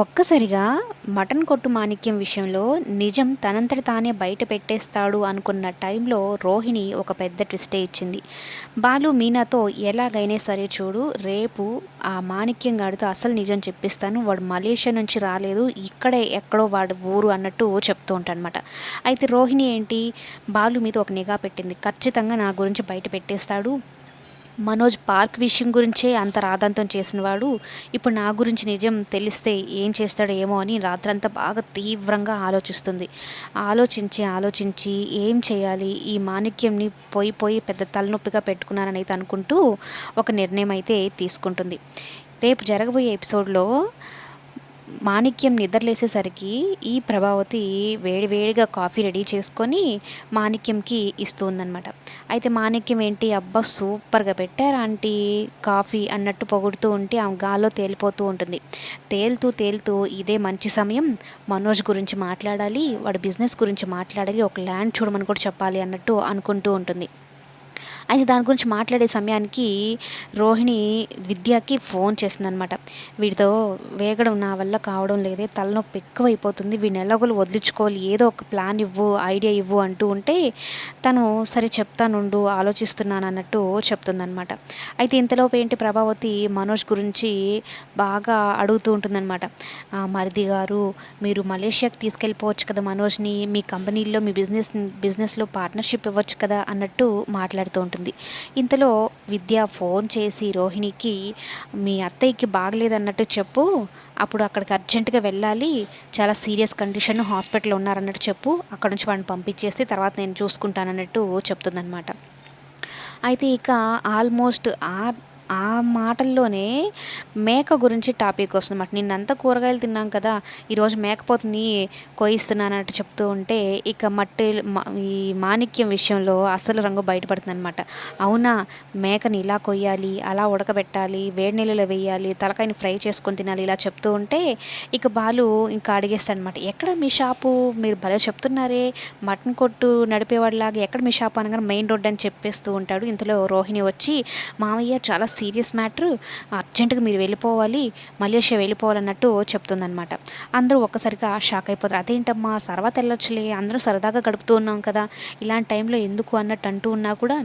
ఒక్కసారిగా మటన్ కొట్టు మాణిక్యం విషయంలో నిజం తనంతట తానే బయట పెట్టేస్తాడు అనుకున్న టైంలో రోహిణి ఒక పెద్ద ట్విస్టే ఇచ్చింది. బాలు మీనాతో ఎలాగైనా సరే చూడు రేపు ఆ మాణిక్యం గాడితో అసలు నిజం చెప్పిస్తాను వాడు మలేషియా నుంచి రాలేదు ఇక్కడే ఎక్కడో వాడు ఊరు అన్నట్టు చెప్తూ ఉంటానమాట అయితే రోహిణి ఏంటి? బాలు మీద ఒక నిఘా పెట్టింది. ఖచ్చితంగా నా గురించి బయట పెట్టేస్తాడు. మనోజ్ పార్క్ విషయం గురించే అంత రాదంతం చేసినవాడు ఇప్పుడు నా గురించి నిజం తెలిస్తే ఏం చేస్తాడో ఏమో అని రాత్రంతా బాగా తీవ్రంగా ఆలోచిస్తుంది. ఆలోచించి ఆలోచించి ఏం చేయాలి? ఈ మాణిక్యంని పోయి పోయి పెద్ద తలనొప్పిగా పెట్టుకున్నానని అయితే అనుకుంటూ ఒక నిర్ణయం అయితే తీసుకుంటుంది. రేపు జరగబోయే ఎపిసోడ్లో మాణిక్యం నిద్రలేసేసరికి ఈ ప్రభావతి వేడి వేడిగా కాఫీ రెడీ చేసుకొని మాణిక్యంకి ఇస్తూ ఉందన్నమాట అయితే మాణిక్యం ఏంటి అబ్బా సూపర్గా పెట్టారు ఆంటీ కాఫీ అన్నట్టు పొగుడుతూ ఉంటే ఆమె గాల్లో తేలిపోతూ ఉంటుంది. తేలుతూ తేలుతూ ఇదే మంచి సమయం మనోజ్ గురించి మాట్లాడాలి వాడి బిజినెస్ గురించి మాట్లాడాలి ఒక ల్యాండ్ చూడమని కూడా చెప్పాలి అన్నట్టు అనుకుంటూ ఉంటుంది. అయితే దాని గురించి మాట్లాడే సమయానికి రోహిణి విద్యకి ఫోన్ చేసిందనమాట. వీడితో వేగడం నా వల్ల కావడం లేదే తలనొప్పి ఎక్కువైపోతుంది వీడిని ఎలాగోలు వదిలించుకోవాలి ఏదో ఒక ప్లాన్ ఇవ్వు ఐడియా ఇవ్వు అంటూ ఉంటే తను సరే చెప్తానుండు ఆలోచిస్తున్నాను అన్నట్టు చెప్తుందనమాట. అయితే ఇంతలోపు ఏంటి ప్రభావతి మనోజ్ గురించి బాగా అడుగుతూ ఉంటుందన్నమాట మరిది గారు మీరు మలేషియాకి తీసుకెళ్ళిపోవచ్చు కదా మనోజ్ని మీ కంపెనీలో మీ బిజినెస్ బిజినెస్లో పార్ట్నర్షిప్ ఇవ్వచ్చు కదా అన్నట్టు మాట్లాడుతూ ఉంటుంది. ఉంటుంది. ఇంతలో విద్య ఫోన్ చేసి రోహిణికి మీ అత్తయ్యకి బాగలేదన్నట్టు చెప్పు. అప్పుడు అక్కడికి అర్జెంటుగా వెళ్ళాలి. చాలా సీరియస్ కండిషన్ హాస్పిటల్లో ఉన్నారన్నట్టు చెప్పు. అక్కడ నుంచి వాడిని పంపించేస్తే తర్వాత నేను చూసుకుంటానన్నట్టు చెప్తుందనమాట అయితే ఇక ఆల్మోస్ట్ ఆ ఆ మాటల్లోనే మేక గురించి టాపిక్ వస్తుందన్నమాట. నిన్నంతా కూరగాయలు తిన్నాం కదా ఈరోజు మేకపోతుని కోయిస్తున్నానట్టు చెప్తూ ఉంటే ఇక మట్టి ఈ మాణిక్యం విషయంలో అసలు రంగు బయటపడుతుందన్నమాట. అవునా మేకని ఇలా కొయ్యాలి అలా ఉడకబెట్టాలి వేడి నీళ్ళలో వేయాలి తలకాయని ఫ్రై చేసుకొని తినాలి ఇలా చెప్తూ ఉంటే ఇక బాలు ఇంకా అడిగేస్తాడనమాట ఎక్కడ మీ షాపు? మీరు భలే చెప్తున్నారే మటన్ కొట్టు నడిపేవాడిలాగా ఎక్కడ మీ షాపు అనగానే మెయిన్ రోడ్ అని చెప్పేస్తూ ఉంటాడు. ఇంతలో రోహిణి వచ్చి మామయ్య చాలా సీరియస్ మ్యాటర్ అర్జెంటుగా మీరు వెళ్ళిపోవాలి మలేషియా వెళ్ళిపోవాలన్నట్టు చెప్తుందనమాట అందరూ ఒక్కసారిగా షాక్ అయిపోతారు అదేంటమ్మా సర్వాత వెళ్ళొచ్చులే అందరూ సరదాగా గడుపుతూ ఉన్నాం కదా ఇలాంటి టైంలో ఎందుకు? అన్నట్టు అంటూ ఉన్నా కూడా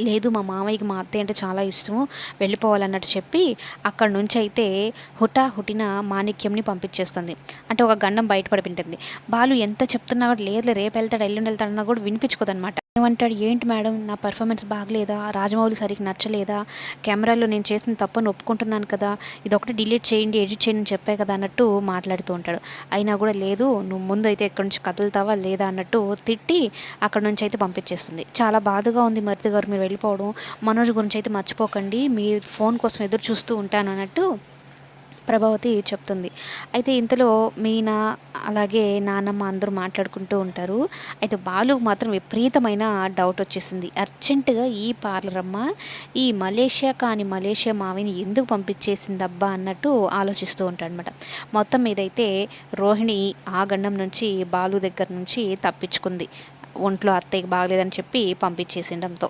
లేదు మా మామయ్యకి మా అత్తయ్య అంటే చాలా ఇష్టము వెళ్ళిపోవాలన్నట్టు చెప్పి అక్కడ నుంచి అయితే హుటా హుటిన మాణిక్యంని పంపించేస్తుంది. అంటే ఒక గండం బయటపడి బయటపడిపోయింటుంది బాలు ఎంత చెప్తున్నా కూడా లేదు రేపు వెళ్తాడు ఎల్లుండి వెళ్తాడన్నా కూడా వినిపించుకోదనమాట ఏమంటాడు ఏంటి మేడం నా పర్ఫార్మెన్స్ బాగలేదా? రాజమౌళి సరికి నచ్చలేదా? కెమెరాలో నేను చేసిన తప్పని ఒప్పుకుంటున్నాను కదా ఇది ఒకటి డిలీట్ చేయండి ఎడిట్ చేయండి చెప్పే కదా అన్నట్టు మాట్లాడుతూ ఉంటాడు. అయినా కూడా లేదు నువ్వు ముందు అయితే ఎక్కడి నుంచి కదులుతావా లేదా అన్నట్టు తిట్టి అక్కడ నుంచి అయితే పంపించేస్తుంది. చాలా బాధగా ఉంది మరిది గారు మీరు వెళ్ళిపోవడం. మనోజ్ గురించి అయితే మర్చిపోకండి మీ ఫోన్ కోసం ఎదురు చూస్తూ ఉంటాను అన్నట్టు ప్రభావతి చెప్తుంది. అయితే ఇంతలో మీనా అలాగే నానమ్మ అందరూ మాట్లాడుకుంటూ ఉంటారు. అయితే బాలు మాత్రం విపరీతమైన డౌట్ వచ్చేసింది. అర్జెంటుగా ఈ పార్లర్ అమ్మ ఈ మలేషియా కాని మలేషియా మావిని ఎందుకు పంపించేసింది అబ్బా అన్నట్టు ఆలోచిస్తూ ఉంటాడు అనమాట మొత్తం మీదైతే రోహిణి ఆ గండం నుంచి బాలు దగ్గర నుంచి తప్పించుకుంది. ఒంట్లో అత్తయ్యకి బాగలేదని చెప్పి పంపించేసిండంతో.